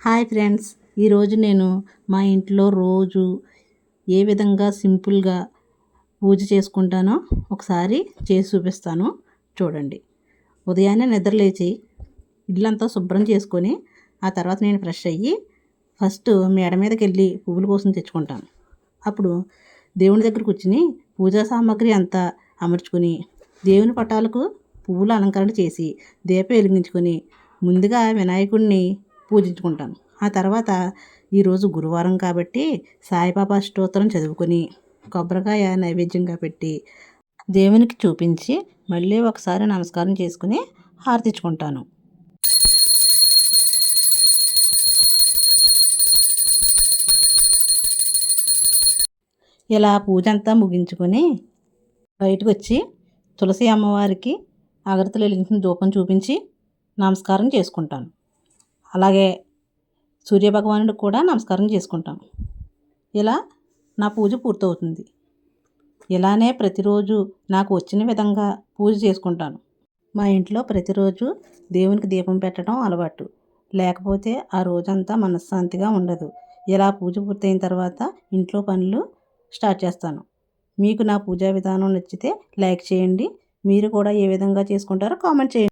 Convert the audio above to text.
Hi friends ఈరోజు నేను మా ఇంట్లో రోజు ఏ విధంగా సింపుల్గా పూజ చేసుకుంటానో ఒకసారి చేసి చూపిస్తాను. చూడండి. ఉదయాన్నే నిద్రలేచి ఇల్లంతా శుభ్రం చేసుకొని ఆ తర్వాత నేను ఫ్రెష్ అయ్యి ఫస్ట్ మేడ మీదకి వెళ్ళి పువ్వుల కోసం తెచ్చుకుంటాను. అప్పుడు దేవుని దగ్గర కూర్చుని పూజా సామాగ్రి అంతా అమర్చుకొని దేవుని పటాలకు పువ్వుల అలంకరణ చేసి దీపం వెలిగించుకొని ముందుగా వినాయకుడిని పూజించుకుంటాను. ఆ తర్వాత ఈరోజు గురువారం కాబట్టి సాయిబాబా స్తోత్రం చదువుకొని కొబ్బరికాయ నైవేద్యంగా పెట్టి దేవునికి చూపించి మళ్ళీ ఒకసారి నమస్కారం చేసుకుని హారతించుకుంటాను ఇలా పూజ అంతా ముగించుకొని బయటకు వచ్చి తులసి అమ్మవారికి అగరతలు వెలిగించిన ధూపం చూపించి నమస్కారం చేసుకుంటాను. అలాగే సూర్యభగవానుడు కూడా నమస్కారం చేసుకుంటాను ఇలా నా పూజ పూర్తవుతుంది. ఇలానే ప్రతిరోజు నాకు వచ్చిన విధంగా పూజ చేసుకుంటాను. మా ఇంట్లో ప్రతిరోజు దేవునికి దీపం పెట్టడం అలవాటు. లేకపోతే ఆ రోజంతా మనశ్శాంతిగా ఉండదు. ఇలా పూజ పూర్తయిన తర్వాత ఇంట్లో పనులు స్టార్ట్ చేస్తాను. మీకు నా పూజా విధానం నచ్చితే లైక్ చేయండి. మీరు కూడా ఏ విధంగా చేసుకుంటారో కామెంట్ చేయండి.